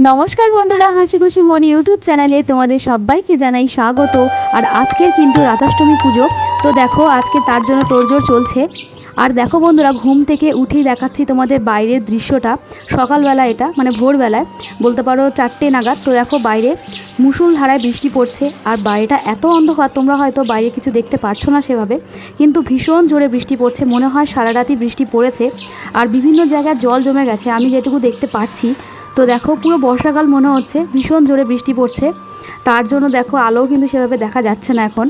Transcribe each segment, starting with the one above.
নমস্কার বন্ধুরা হাসি খুশি মন ইউটিউব চ্যানেলে। তোমাদের সবাইকে জানাই স্বাগত। আর আজকের কিন্তু রাধাষ্টমী পুজো। তো দেখো, আজকে তার জন্য তোড়জোড় চলছে। আর দেখো বন্ধুরা, ঘুম থেকে উঠেই দেখাচ্ছি তোমাদের বাইরের দৃশ্যটা। সকালবেলা এটা মানে ভোরবেলায়। বলতে পারো চারটে নাগাদ। তো দেখো বাইরে মুসুলধারায় বৃষ্টি পড়ছে। আর বাইরেটা এত অন্ধকার, তোমরা হয়তো বাইরে কিছু দেখতে পারছ না সেভাবে। কিন্তু ভীষণ জোরে বৃষ্টি পড়ছে। মনে হয় সারা রাতই বৃষ্টি পড়েছে। আর বিভিন্ন জায়গায় জল জমে গেছে। আমি যেটুকু দেখতে পাচ্ছি তো দেখো, পুরো বর্ষাকাল মনে হচ্ছে ভীষণ জোরে বৃষ্টি পড়ছে। তার জন্য দেখো আলো কিন্তু সেভাবে দেখা যাচ্ছে না এখন।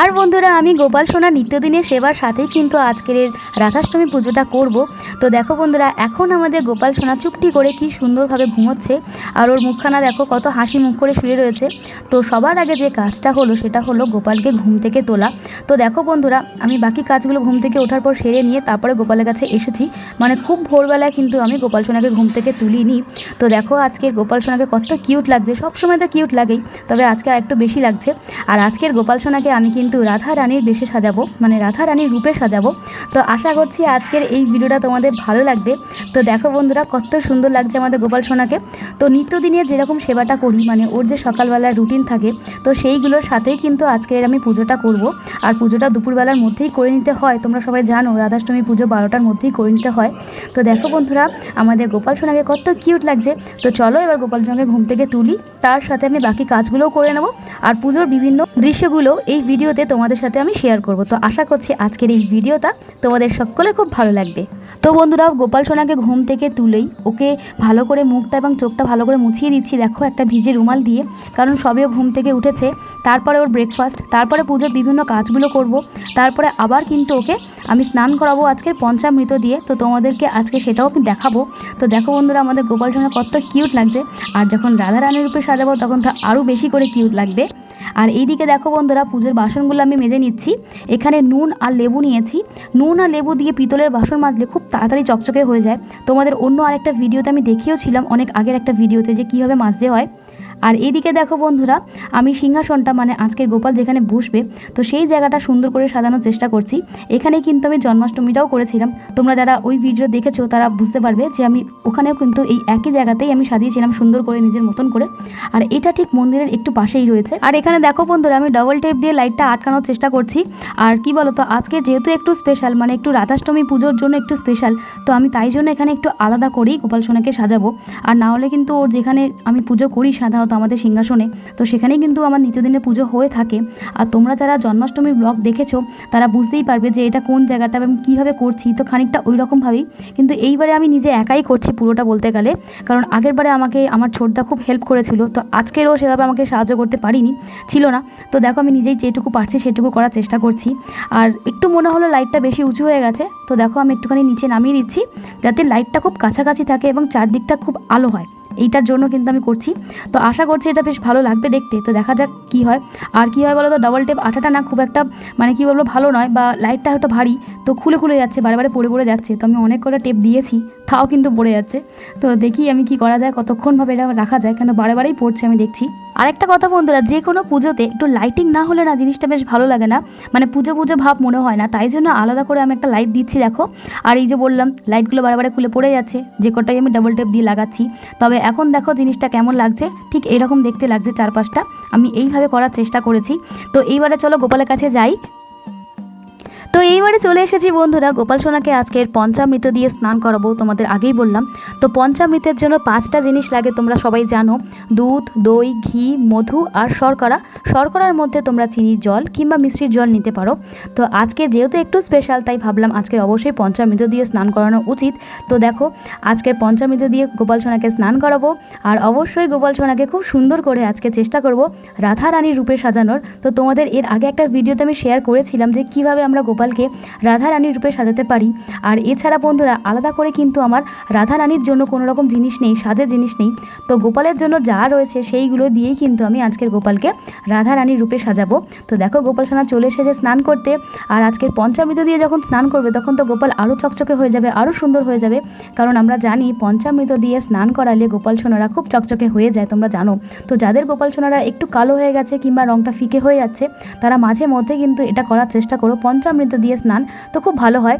আর বন্ধুরা, আমি গোপাল সোনা নিত্যদিনের সেবার সাথেই কিন্তু আজকের রাধাষ্টমী পুজোটা করব। তো দেখো বন্ধুরা, এখন আমাদের গোপাল সোনা চুপটি করে কি সুন্দরভাবে ঘুমোচ্ছে। আর ওর মুখখানা দেখো কত হাসি মুখ করে শুয়ে রয়েছে। তো সবার আগে যে কাজটা হলো, সেটা হলো গোপালকে ঘুম থেকে তোলা। তো দেখো বন্ধুরা, আমি বাকি কাজগুলো ঘুম থেকে ওঠার পর সেরে নিয়ে তারপরে গোপালের কাছে এসেছি। মানে খুব ভোরবেলায় কিন্তু আমি গোপাল সোনাকে ঘুম থেকে তুলিনি। তো দেখো আজকের গোপাল সোনাকে কত কিউট লাগছে। সবসময় তো কিউট লাগেই, তবে আজকে আর একটু বেশি লাগছে। আর আজকের গোপাল সোনাকে আমি কিন্তু রাধা রানীর বেশে সাজাবো মানে রাধা রানীর রূপে সাজাবো। তো আশা করছি আজকের এই ভিডিওটা তোমাদের ভালো লাগবে। তো দেখো বন্ধুরা, কত সুন্দর লাগছে আমাদের গোপাল সোনাকে। তো নিত্যদিনের যেরকম সেবাটা করি মানে ওর যে সকালবেলার রুটিন থাকে, তো সেইগুলোর সাথেই কিন্তু আজকের আমি পুজোটা করব। আর পুজোটা দুপুরবেলার মধ্যেই করে নিতে হয়, তোমরা সবাই জানো, রাধাষ্টমী পুজো বারোটার মধ্যেই করে নিতে হয়। তো দেখো বন্ধুরা, আমাদের গোপাল সোনাকে কত কিউট লাগছে। তো চলো এবার গোপাল সোনাকে ঘুম থেকে তুলি, তার সাথে আমি বাকি কাজগুলোও করে নেব। আর পুজোর বিভিন্ন দৃশ্যগুলো এই ভিডিওতে তোমাদের সাথে আমি শেয়ার করব। তো আশা করছি আজকের এই ভিডিওটা তোমাদের সকলের খুব ভালো লাগবে। তো বন্ধুরা গোপাল সোনাকে ঘুম থেকে তুলেই ওকে ভালো করে মুখটা এবং চোখটা ভালো করে মুছিয়ে দিচ্ছি। দেখো, একটা ভিজে রুমাল দিয়ে, কারণ সবেও ঘুম থেকে উঠেছে। তারপরে ওর ব্রেকফাস্ট তারপরে পুজোর বিভিন্ন কাজগুলো করব। তারপরে আবার কিন্তু ওকে আমি স্নান করাবো আজকের পঞ্চামৃত দিয়ে। তো তোমাদেরকে আজকে সেটাও আমি দেখাবো। তো দেখো বন্ধুরা, আমাদের গোপাল সোনা কত কিউট লাগছে। আর যখন রাধা রানীর রূপে সাজাবো, তখন তো আরও বেশি করে কিউট লাগবে। আর এইদিকে দেখো বন্ধুরা, পুজোর বাসনগুলো আমি মেজে নিচ্ছি। এখানে নুন আর লেবু নিয়েছি। নুন আর লেবু দিয়ে পিতলের বাসন মাজলে খুব তাড়াতাড়ি চকচকে হয়ে যায়। তোমাদের অন্য আরেকটা ভিডিওতে আমি দেখিয়েছিলাম অনেক আগের একটা ভিডিওতে যে কীভাবে মাজতে হয়। আর এইদিকে দেখো বন্ধুরা, আমি সিংহাসনটা মানে আজকের গোপাল যেখানে বসবে, তো সেই জায়গাটা সুন্দর করে সাজানোর চেষ্টা করছি। এখানে কিন্তু আমি জন্মাষ্টমীটাও করেছিলাম। তোমরা যারা ওই ভিডিও দেখেছ, তারা বুঝতে পারবে যে আমি ওখানেও কিন্তু এই একই জায়গাতেই আমি সাজিয়েছিলাম সুন্দর করে নিজের মতন করে। আর এটা ঠিক মন্দিরের একটু পাশেই রয়েছে। আর এখানে দেখো বন্ধুরা, আমি ডবল টেপ দিয়ে লাইটটা আটকানোর চেষ্টা করছি। আর কি বলতো, আজকে যেহেতু একটু স্পেশাল মানে একটু রাধাষ্টমী পুজোর জন্য একটু স্পেশাল তো আমি তাই জন্য এখানে একটু আলাদা করেই গোপাল সোনাকে সাজাবো। আর না হলে কিন্তু ওর যেখানে আমি পুজো করি সাধারণত আমাদের সিংহাসনে, তো সেখানেই কিন্তু আমার নিত্যদিনের পুজো হয়ে থাকে। আর তোমরা যারা জন্মাষ্টমীর ব্লগ দেখেছ, তারা বুঝতেই পারবে যে এটা কোন জায়গাটা আমি কীভাবে করছি, তো খানিকটা ওই রকমভাবেই কিন্তু এইবারে আমি নিজে একাই করছি পুরোটা বলতে গেলে, কারণ আগেরবারে আমাকে, আমার ছোটদা খুব হেল্প করেছিল, তো আজকেরও সেভাবে আমাকে সাহায্য করতে পারিনি, ছিল না। তো দেখো আমি নিজেই যেটুকু পারছি, সেটুকু করার চেষ্টা করছি। আর একটু মনে হলো লাইটটা বেশি উঁচু হয়ে গেছে, তো দেখো আমি একটুখানি নিচে নামিয়ে দিচ্ছি, যাতে লাইটটা খুব কাছাকাছি থাকে এবং চারদিকটা খুব আলো হয়। এইটার জন্য কিন্তু আমি করছি। তো আশা করছি এটা বেশ ভালো লাগবে দেখতে। তো দেখা যাক কি হয়। আর কি হয় বলো তো ডবল টেপ আঠাটা না খুব একটা মানে কি বলব ভালো নয় বা লাইটটা হয়তো ভারী। তো খুলে খুলে যাচ্ছে, বারে বারে পড়ে পড়ে যাচ্ছে। তো আমি অনেক কটা টেপ দিয়েছি, তাও কিন্তু পড়ে যাচ্ছে। তো দেখি আমি কি করা যায় কতক্ষণভাবে এটা রাখা যায়, কেন বারে বারেই পড়ছে আমি দেখছি। আরেকটা কথা বন্ধুরা, যে কোনো পুজোতে একটু লাইটিং না হলে না জিনিসটা বেশ ভালো লাগে না। মানে পুজো পুজো ভাব মনে হয় না, তাই জন্য আলাদা করে আমি একটা লাইট দিচ্ছি, দেখো। আর এই যে বললাম লাইটগুলো বারে বারে খুলে পড়ে যাচ্ছে। যে কটাই আমি ডাবল টেপ দিয়ে লাগাচ্ছি। তবে এখন দেখো জিনিসটা কেমন লাগছে। ঠিক এরকম দেখতে লাগছে চারপাশটা। আমি এইভাবে করার চেষ্টা করেছি। তো এইবারে চলো গোপালের কাছে যাই। তো এইবারে চলে এসেছি বন্ধুরা, গোপাল সোনাকে আজকের পঞ্চামৃত দিয়ে স্নান করাবো। তোমাদের আগেই বললাম। তো পঞ্চামৃতের জন্য পাঁচটা জিনিস লাগে, তোমরা সবাই জানো। দুধ, দই, ঘি, মধু আর শর্করা। শর্করার মধ্যে তোমরা চিনির জল কিংবা মিষ্টির জল নিতে পারো। তো আজকে যেহেতু একটু স্পেশাল তাই ভাবলাম আজকে অবশ্যই পঞ্চামৃত দিয়ে স্নান করানো উচিত। তো দেখো, আজকে পঞ্চামৃত দিয়ে গোপাল সোনাকে স্নান করাবো। আর অবশ্যই গোপাল সোনাকে খুব সুন্দর করে আজকে চেষ্টা করব রাধা রানীর রূপে সাজানোর। তো তোমাদের এর আগে একটা ভিডিওতে আমি শেয়ার করেছিলাম যে কীভাবে আমরা গোপালকে রাধা রানীর রূপে সাজাতে পারি। আর এছাড়া বন্ধুরা, আলাদা করে কিন্তু আমার রাধা রানীর জন্য কোনো রকম জিনিস নেই সাজের জিনিস নেই। তো গোপালের জন্য যা রয়েছে সেইগুলো দিয়েই কিন্তু আমি আজকের গোপালকে রাধা রানীর রূপে সাজাবো। তো দেখো গোপাল সোনা চলে এসেছে স্নান করতে। আর আজকের পঞ্চামৃত দিয়ে যখন স্নান করবে, তখন তো গোপাল আরও চকচকে হয়ে যাবে আরও সুন্দর হয়ে যাবে। কারণ আমরা জানি পঞ্চামৃত দিয়ে স্নান করালে গোপাল সোনারা খুব চকচকে হয়ে যায়, তোমরা জানো। তো যাদের গোপাল সোনারা একটু কালো হয়ে গেছে কিংবা রংটা ফিকে হয়ে যাচ্ছে, তারা মাঝে মধ্যে কিন্তু এটা করার চেষ্টা করো। পঞ্চামৃত দিয়ে স্নান তো খুব ভালো হয়।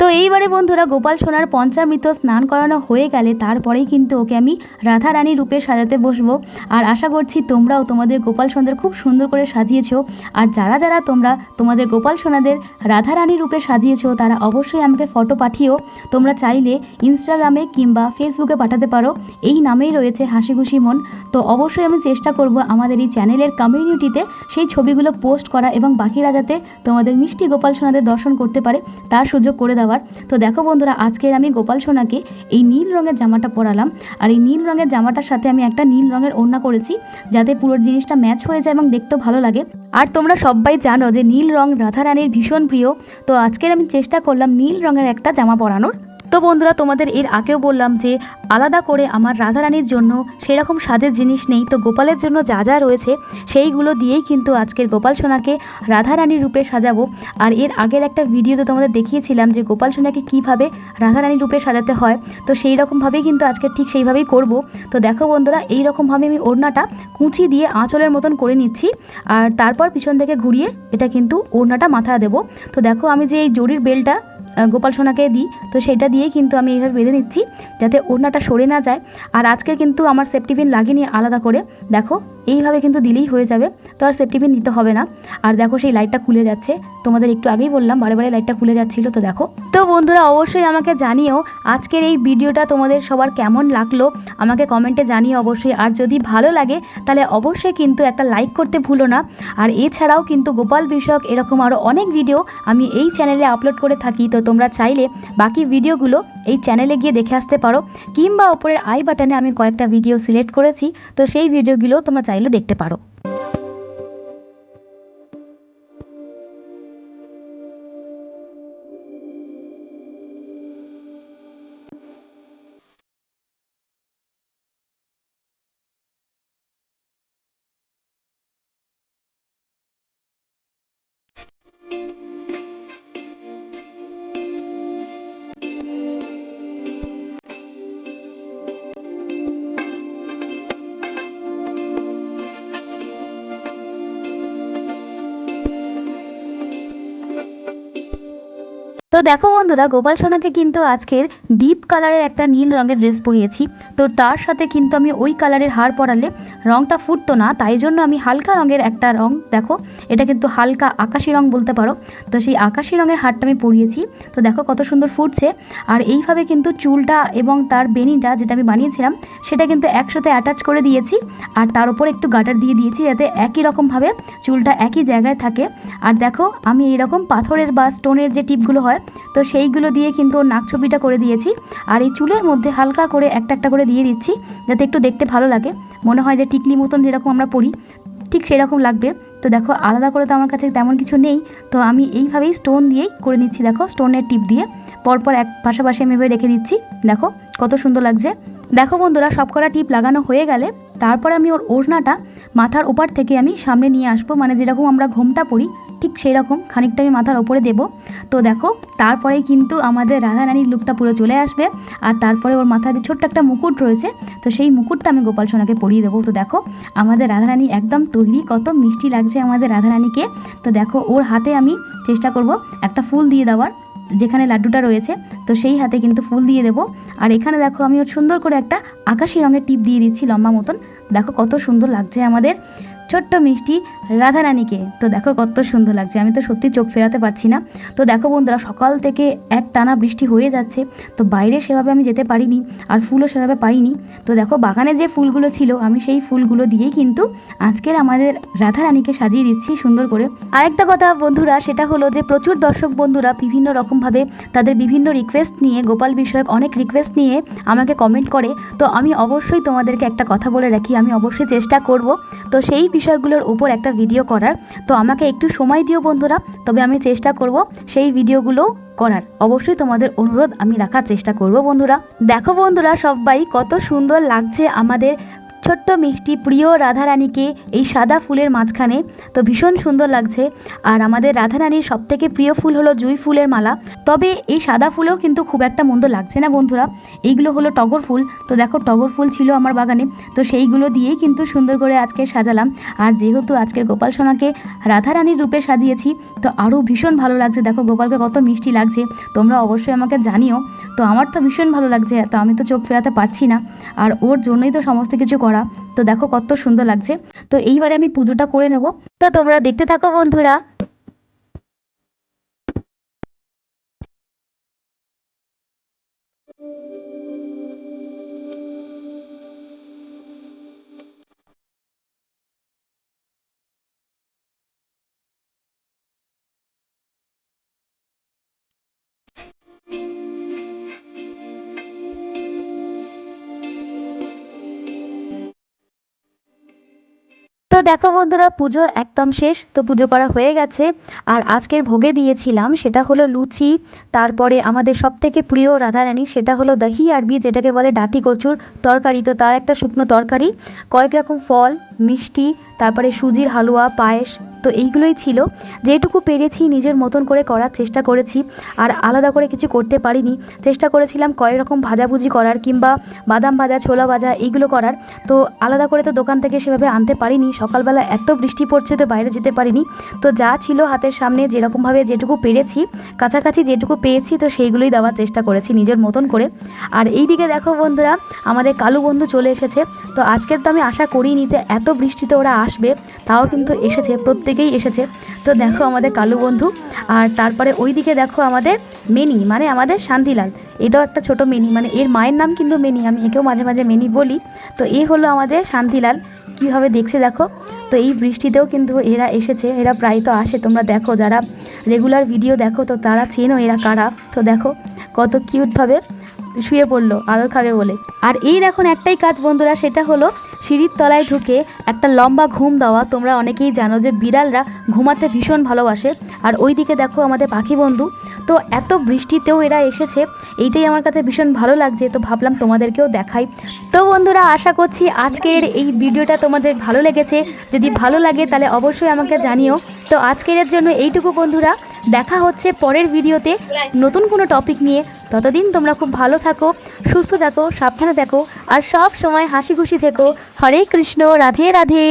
তো এইবারে বন্ধুরা গোপাল সোনার পঞ্চামৃত স্নান করানো হয়ে গেলে তারপরেই কিন্তু ওকে আমি রাধা রানী রূপে সাজাতে বসবো। আর আশা করছি তোমরাও তোমাদের গোপাল সোনাদের খুব সুন্দর করে সাজিয়েছো। আর যারা যারা তোমরা তোমাদের গোপাল সোনাদের রাধা রানী রূপে সাজিয়েছো, তারা অবশ্যই আমাকে ফটো পাঠিও। তোমরা চাইলে ইনস্টাগ্রামে কিংবা ফেসবুকে পাঠাতে পারো। এই নামেই রয়েছে হাসি খুশি মন। তো অবশ্যই আমি চেষ্টা করব আমাদের এই চ্যানেলের কমিউনিটিতে সেই ছবিগুলো পোস্ট করা এবং বাকিরা যাতে তোমাদের মিষ্টি গোপাল সোনাদের দর্শন করতে পারে, তার সুযোগ করে দেওয়ার তো দেখো বন্ধুরা, আজকের আমি গোপাল সোনাকে এই নীল রঙের জামাটা পরালাম। আর এই নীল রঙের জামাটার সাথে আমি একটা নীল রঙের ওড়না করেছি, যাতে পুরো জিনিসটা ম্যাচ হয়ে যায় এবং দেখতেও ভালো লাগে। আর তোমরা সবাই জানো যে নীল রং রাধারানীর ভীষণ প্রিয়। তো আজকের আমি চেষ্টা করলাম নীল রঙের একটা জামা পরানোর। তো বন্ধুরা, তোমাদের এর আগেও বললাম যে আলাদা করে আমার রাধারানীর জন্য সেরকম স্বাদের জিনিস নেই। তো গোপালের জন্য যা যা রয়েছে, সেইগুলো দিয়েই কিন্তু আজকের গোপাল সোনাকে রাধারানীর রূপে সাজাবো। আর এর আগের একটা ভিডিওতে তোমাদের দেখিয়েছিলাম যে গোপাল সোনাকে কীভাবে রাধারানীর রূপে সাজাতে হয়। তো সেই রকমভাবেই কিন্তু আজকে ঠিক সেইভাবেই করব। তো দেখো বন্ধুরা, এই রকমভাবে আমি ওড়নাটা কুচি দিয়ে আঁচলের মতন করে নিচ্ছি। আর তারপর পিছন থেকে ঘুরিয়ে এটা কিন্তু ওড়নাটা মাথা দেবো। তো দেখো আমি যে এই জরির বেলটা গোপাল সোনাকে দিই। তো সেটা দিয়ে কিন্তু আমি এইভাবে বেঁধে নিচ্ছি, যাতে ওড়নাটা সরে না যায়। আর আজকে কিন্তু আমার সেফটি পিন লাগিয়ে আলাদা করে, দেখো। এইভাবে কিন্তু দিলেই হয়ে যাবে। তো আর সেফটি পিন দিতে হবে না। আর দেখো সেই লাইটটা খুলে যাচ্ছে। তোমাদের একটু আগেই বললাম, বারে বারে লাইটটা খুলে যাচ্ছিল, তো দেখো। তো বন্ধুরা, অবশ্যই আমাকে জানিও আজকের এই ভিডিওটা তোমাদের সবার কেমন লাগল? আমাকে কমেন্টে জানিও অবশ্যই। আর যদি ভালো লাগে, তাহলে অবশ্যই কিন্তু একটা লাইক করতে ভুলো না। আর এছাড়াও কিন্তু গোপাল বিষয়ক এরকম আরও অনেক ভিডিও আমি এই চ্যানেলে আপলোড করে থাকি। তো তোমরা চাইলে বাকি ভিডিওগুলো এই চ্যানেলে গিয়ে দেখে আসতে পারো। কিংবা ওপরের আই বাটনে আমি কয়েকটা ভিডিও সিলেক্ট করেছি। তো সেই ভিডিওগুলো তোমরা চাইলে দেখতে পারো। দেখো বন্ধুরা, গোপাল সোনাকে কিন্তু আজকের ডিপ কালারের একটা নীল রঙের ড্রেস পরিয়েছি। তো তার সাথে কিন্তু আমি ওই কালারের হার পরালে রঙটা ফুটতো না, তাই জন্য আমি হালকা রঙের একটা রং, দেখো, এটা কিন্তু হালকা আকাশি রং বলতে পারো। তো সেই আকাশি রঙের হারটা আমি পরিয়েছি। তো দেখো কত সুন্দর ফুটছে। আর এইভাবে কিন্তু চুলটা এবং তার বেনিটা যেটা আমি বানিয়েছিলাম, সেটা কিন্তু একসাথে অ্যাটাচ করে দিয়েছি। আর তার উপর একটু গাটার দিয়ে দিয়েছি যাতে একই রকমভাবে চুলটা একই জায়গায় থাকে। আর দেখো, আমি এইরকম পাথরের বা স্টোনের যে টিপগুলো হয় তো সেইগুলো দিয়ে কিন্তু ওর নাক ছবিটা করে দিয়েছি। আর এই চুলের মধ্যে হালকা করে একটা একটা করে দিয়ে দিচ্ছি, যাতে একটু দেখতে ভালো লাগে। মনে হয় যে টিকলি মতন যেরকম আমরা পরি, ঠিক সেরকম লাগবে। তো দেখো, আলাদা করে তো আমার কাছে তেমন কিছু নেই। তো আমি এইভাবেই স্টোন দিয়েই করে নিচ্ছি, দেখো স্টোনের টিপ দিয়ে। পরপর এক পাশাপাশি আমি এভাবে রেখে দিচ্ছি, দেখো, কত সুন্দর লাগছে। দেখো বন্ধুরা সব কটা টিপ লাগানো হয়ে গেলে তারপরে আমি ওর ওড়নাটা মাথার ওপার থেকে আমি সামনে নিয়ে আসব। মানে যেরকম আমরা ঘোমটা পরি, ঠিক সেই রকম খানিকটা আমি মাথার ওপরে দেবো। তো দেখো, তারপরে কিন্তু আমাদের রাধা রানীর লুকটা পুরো চলে আসবে। আর তারপরে ওর মাথায় যে ছোট্ট একটা মুকুট রয়েছে, তো সেই মুকুটটা আমি গোপাল সোনাকে পরিয়ে দেবো। তো দেখো, আমাদের রাধারানী একদম তৈরি কত মিষ্টি লাগছে আমাদের রাধা রাধারানীকে। তো দেখো, ওর হাতে আমি চেষ্টা করব একটা ফুল দিয়ে দেওয়ার, যেখানে লাড্ডুটা রয়েছে, তো সেই হাতে কিন্তু ফুল দিয়ে দেবো। আর এখানে দেখো, আমি ওর সুন্দর করে একটা আকাশি রঙের টিপ দিয়ে দিচ্ছি লম্বা মতন। দেখো, কত সুন্দর লাগছে আমাদের। ছোট্ট মিষ্টি রাধা রাধারানীকে। তো দেখো কত সুন্দর লাগছে। আমি তো সত্যি চোখ ফেরাতে পারছি না। তো দেখো বন্ধুরা, সকাল থেকে এক টানা বৃষ্টি হয়ে যাচ্ছে। তো বাইরে সেভাবে আমি যেতে পারিনি আর ফুলও সেভাবে পাইনি। তো দেখো বাগানে যে ফুলগুলো ছিল, আমি সেই ফুলগুলো দিয়েই কিন্তু আজকের আমাদের রাধা রাধারানীকে সাজিয়ে দিচ্ছি সুন্দর করে। আরেকটা কথা বন্ধুরা, সেটা হলো যে প্রচুর দর্শক বন্ধুরা বিভিন্ন রকমভাবে তাদের বিভিন্ন রিকোয়েস্ট নিয়ে, গোপাল বিষয়ক অনেক রিকোয়েস্ট নিয়ে আমাকে কমেন্ট করে। তো আমি অবশ্যই তোমাদেরকে একটা কথা বলে রাখি। আমি অবশ্যই চেষ্টা করব তো সেই বিষয়গুলোর উপর একটা ভিডিও করার। তো আমাকে একটু সময় দিও বন্ধুরা, তবে আমি চেষ্টা করব সেই ভিডিওগুলো করার। অবশ্যই তোমাদের অনুরোধ আমি রাখার চেষ্টা করব বন্ধুরা। দেখো বন্ধুরা সবাই কত সুন্দর লাগছে আমাদের ছোট্ট মিষ্টি প্রিয় রাধারানীকে এই সাদা ফুলের মাঝখানে তো ভীষণ সুন্দর লাগছে। আর আমাদের রাধারানীর সব থেকে প্রিয় ফুল হলো জুঁই ফুলের মালা। তবে এই সাদা ফুলেও কিন্তু খুব একটা মন্দ লাগছে না বন্ধুরা। এইগুলো হলো টগর ফুল। তো দেখো টগর ফুল ছিল আমার বাগানে। তো সেইগুলো দিয়েই কিন্তু সুন্দর করে আজকে সাজালাম। আর যেহেতু আজকে গোপাল সোনাকে রাধারানীর রূপে সাজিয়েছি, তো আরও ভীষণ ভালো লাগছে। দেখো গোপালকে কত মিষ্টি লাগছে। তোমরা অবশ্যই আমাকে জানিও। তো আমার তো ভীষণ ভালো লাগছে। তো আমি তো চোখ ফেরাতে পারছি না। আর ওর জন্যই তো সমস্ত কিছু করা তো দেখো কত সুন্দর লাগছে। তো এইবারে আমি পুজোটা করে নেব। তো তোমরা দেখতে থাকো বন্ধুরা। তো দেখো বন্ধুরা, পুজো একদম শেষ, তো পুজো করা হয়ে গেছে। আর আজকের ভোগে দিয়েছিলাম, সেটা হলো লুচি, তারপরে আমাদের সব থেকে প্রিয় রাধারানী সেটা হলো দহি আরবি যেটাকে বলে ডাটি কচুর তরকারি। তো তার একটা শুকনো তরকারি, কয়েক রকম ফল, মিষ্টি তারপরে সুজির হালুয়া, পায়েস, তো এইগুলোই ছিল। যেটুকু পেরেছি নিজের মতন করে করার চেষ্টা করেছি, আর আলাদা করে কিছু করতে পারিনি। চেষ্টা করেছিলাম কয়েক রকম ভাজাভুজি করার কিংবা বাদাম ভাজা, ছোলা ভাজা, এইগুলো করার। তো আলাদা করে তো দোকান থেকে সেভাবে আনতে পারিনি। সকালবেলা এত বৃষ্টি পড়ছে তো বাইরে যেতে পারিনি। তো যা ছিল হাতের সামনে যেরকমভাবে যেটুকু পেরেছি, কাছাকাছি যেটুকু পেয়েছি, তো সেইগুলোই দেওয়ার চেষ্টা করেছি নিজের মতন করে। আর এই দিকে দেখো বন্ধুরা, আমাদের কালু বন্ধু চলে এসেছে। তো আজকের তো আমি আশা করিনি যে এত বৃষ্টিতে ওরা আসবে, তাও কিন্তু এসেছে, প্রত্যেকেই এসেছে। তো দেখো আমাদের কালু বন্ধু, আর তারপরে ওই দিকে দেখো আমাদের মেনি মানে আমাদের শান্তিলাল। এটাও একটা ছোট মেনি মানে এর মায়ের নাম কিন্তু মেনি, আমি একেও মাঝে মাঝে মেনি বলি। তো এ হলো আমাদের শান্তিলাল, কীভাবে দেখছে দেখো? তো এই বৃষ্টিতেও কিন্তু এরা এসেছে, এরা প্রায় তো আসে, তোমরা দেখো, যারা রেগুলার ভিডিও দেখো, তো তারা চেনো এরা কারা। তো দেখো কত কিউটভাবে শুয়ে পড়ল, আদর খাবে বলে। আর এই এখন একটাই কাজ বন্ধুরা, সেটা হলো সিঁড়ির তলায় ঢুকে একটা লম্বা ঘুম দেওয়া। তোমরা অনেকেই জানো যে বিড়ালরা ঘুমাতে ভীষণ ভালোবাসে। আর ওই দিকে দেখো আমাদের পাখি বন্ধু। তো এত বৃষ্টিতেও এরা এসেছে, এইটাই আমার কাছে ভীষণ ভালো লাগছে, তো ভাবলাম তোমাদেরকেও দেখাই। তো বন্ধুরা, আশা করছি আজকের এই ভিডিওটা তোমাদের ভালো লেগেছে, যদি ভালো লাগে তাহলে অবশ্যই আমাকে জানিও। তো আজকের জন্য এইটুকু বন্ধুরা, দেখা হচ্ছে পরের ভিডিওতে নতুন কোনো টপিক নিয়ে। ততদিন তোমরা খুব ভালো থাকো, সুস্থ থাকো, সাবধানে থাকো, আর সব সময় হাসি খুশি থেকো। হরে কৃষ্ণ, রাধে রাধে।